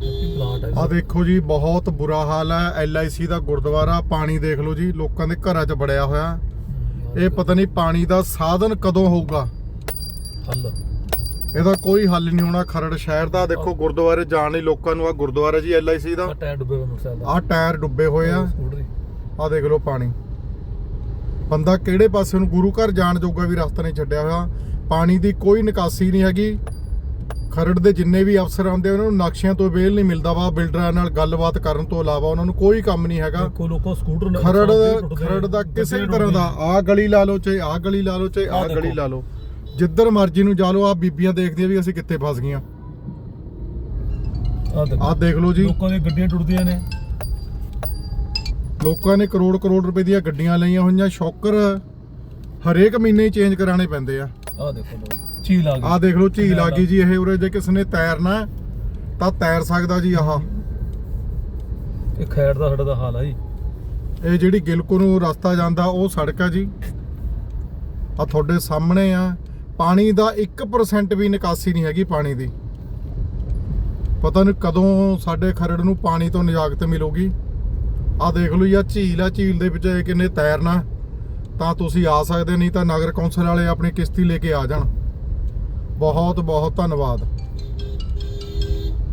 Plant ਹੈ ਆ ਦੇਖੋ ਜੀ ਬਹੁਤ ਬੁਰਾ ਹਾਲ ਹੈ। ਐਲਆਈਸੀ ਦਾ ਗੁਰਦੁਆਰਾ ਪਾਣੀ ਦੇਖ ਲਓ ਜੀ ਲੋਕਾਂ ਦੇ ਘਰਾਂ 'ਚ ਬੜਿਆ ਹੋਇਆ। ਇਹ ਪਤਾ ਨਹੀਂ ਪਾਣੀ ਦਾ ਸਾਧਨ ਕਦੋਂ ਹੋਊਗਾ। ਹੱਲ। ਇਹਦਾ ਕੋਈ ਹੱਲ ਨਹੀਂ ਹੋਣਾ ਖਰੜ ਸ਼ਹਿਰ ਦਾ। ਦੇਖੋ ਗੁਰਦੁਆਰੇ ਜਾਣ ਲਈ ਲੋਕਾਂ ਨੂੰ ਆ ਗੁਰਦੁਆਰਾ ਜੀ ਐਲਆਈਸੀ ਦਾ। ਆ ਟਾਇਰ ਡੁੱਬੇ ਹੋਏ ਮੋਟਰਸਾਈਕਲ ਦਾ। ਆ ਟਾਇਰ ਡੁੱਬੇ ਹੋਏ ਆ। ਆ ਦੇਖ ਲਓ ਪਾਣੀ। ਬੰਦਾ ਕਿਹੜੇ ਪਾਸੇ ਨੂੰ ਗੁਰੂ ਘਰ ਜਾਣ ਜੋਗਾ ਵੀ ਰਸਤਾ ਨਹੀਂ ਛੱਡਿਆ ਹੋਇਆ। ਪਾਣੀ ਦੀ ਕੋਈ ਨਿਕਾਸੀ ਨਹੀਂ ਹੈਗੀ। ਖਰੜ ਦੇ ਜਿੰਨੇ ਵੀ ਅਫਸਰ ਆਉਂਦੇ ਉਹਨਾਂ ਨੂੰ ਨਕਸ਼ਿਆਂ ਤੋਂ ਵੇਲ ਨਹੀਂ ਮਿਲਦਾ ਵਾ ਬਿਲਡਰਾਂ ਨਾਲ ਗੱਲਬਾਤ ਕਰਨ ਤੋਂ ਇਲਾਵਾ ਉਹਨਾਂ ਨੂੰ ਕੋਈ ਕੰਮ ਨਹੀਂ ਹੈਗਾ। ਲੋਕੋ ਸਕੂਟਰ ਖਰੜ ਖਰੜ ਦਾ ਕਿਸੇ ਤਰ੍ਹਾਂ ਦਾ ਆਹ ਗਲੀ ਲਾ ਲਓ ਚਾਹੇ ਆਹ ਗਲੀ ਲਾ ਲਓ ਚਾਹੇ ਆਹ ਗਲੀ। ਲਾ ਲਓ ਜਿੱਧਰ ਮਰਜ਼ੀ ਨੂੰ ਜਾ ਲਓ ਆ ਬੀਬੀਆਂ ਦੇਖਦੀਆਂ ਵੀ ਅਸੀਂ ਕਿੱਥੇ ਫਸ ਗਈਆਂ। ਆਹ ਦੇਖੋ। ਲਓ ਜੀ। ਲੋਕਾਂ ਦੀਆਂ ਗੱਡੀਆਂ ਟੁੱਟਦੀਆਂ ਨੇ। ਲੋਕਾਂ ਨੇ ਕਰੋੜ ਕਰੋੜ ਰੁਪਏ ਦੀਆਂ ਗੱਡੀਆਂ ਲਈਆਂ ਹੋਈਆਂ ਸ਼ੌਕਰ ਹਰੇਕ ਮਹੀਨੇ ਚੇਂਜ ਕਰਾਣੇ ਪੈਂਦੇ ਆ। ਆਹ ਦੇਖੋ ਲੋ ਝੀਲ ਆ ਗਈ। ਆਹ ਦੇਖ ਲਓ ਝੀਲ ਆ ਗਈ ਜੀ ਇਹ ਉਰੇ ਜੇ ਕਿਸ ਨੇ ਤੈਰਨਾ ਤਾਂ ਤੈਰ ਸਕਦਾ ਜੀ ਆਹ। ਇਹ ਖੈਰ ਦਾ ਸਾਡਾ ਦਾ ਹਾਲ ਆ ਜੀ। ਇਹ ਜਿਹੜੀ ਗਿਲਕੋ ਨੂੰ ਰਸਤਾ ਜਾਂਦਾ ਉਹ ਸੜਕ ਆ ਜੀ। ਆ ਤੁਹਾਡੇ ਸਾਹਮਣੇ ਆ ਪਾਣੀ ਦਾ 1% ਵੀ ਨਿਕਾਸੀ ਨਹੀਂ ਹੈਗੀ ਪਾਣੀ ਦੀ। ਪਤਾ ਨਹੀਂ ਕਦੋਂ ਸਾਡੇ ਖਰੜ ਨੂੰ ਪਾਣੀ ਤੋਂ ਨਿਜਾਕਤ ਮਿਲੂਗੀ। ਆ ਦੇਖ ਲਓ ਆ ਝੀਲ ਆ ਝੀਲ ਦੇ ਵਿੱਚ ਕਿੰਨੇ ਤੈਰਨਾ ਤਾਂ ਤੁਸੀਂ ਆ ਸਕਦੇ ਨਹੀਂ ਤਾਂ ਨਗਰ ਕੌਂਸਲ ਵਾਲੇ ਆਪਣੀ ਕਿਸ਼ਤੀ ਲੈ ਕੇ ਆ ਜਾਣ। ਬਹੁਤ ਬਹੁਤ ਧੰਨਵਾਦ।